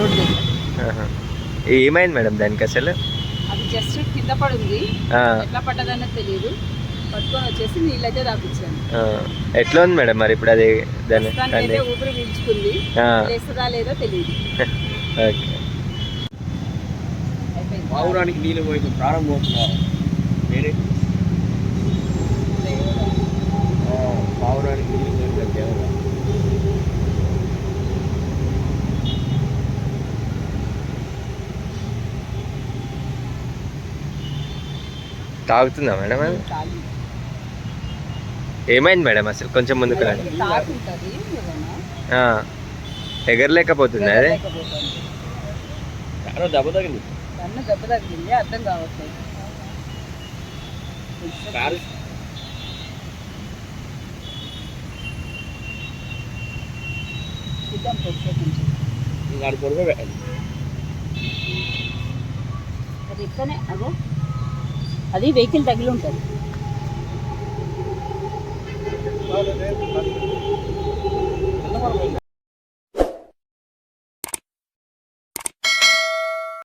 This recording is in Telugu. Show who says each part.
Speaker 1: రోడ్డు.
Speaker 2: ఏమైంది మేడం దానికి అసలు?
Speaker 1: అది జస్ట్ కింద పడుంది. ఎట్లా పడ్డదన్నో తెలియదు పట్టుకొని వచ్చేసి నీళ్ళైతే తాపించాను.
Speaker 2: ఎట్లా ఉంది మేడం మరి ఇప్పుడు అది దాని
Speaker 1: ఊపిరి పీల్చుకుంది. లేస్తుందా లేదో తెలియదు
Speaker 2: ఓకే.
Speaker 3: పావురానికి నీళ్ళు పోయి ప్రాణం పోతున్నారు వేరే ఆ, పావురానికి నీళ్ళు పోయి దేవరా
Speaker 2: తాగుతుందా మేడం అది? ఏమైంది మేడం అసలు? కొంచెం ముందుకు రండి. ఎగరలేకపోతుంది అదే?
Speaker 3: దెబ్బ తగిలింది.
Speaker 1: కన్ను దెబ్బ తగిలింది అర్థం కావట్లేదు. ఇక్కడనే అగో. అది వెహికల్ తగిలి ఉంటుంది.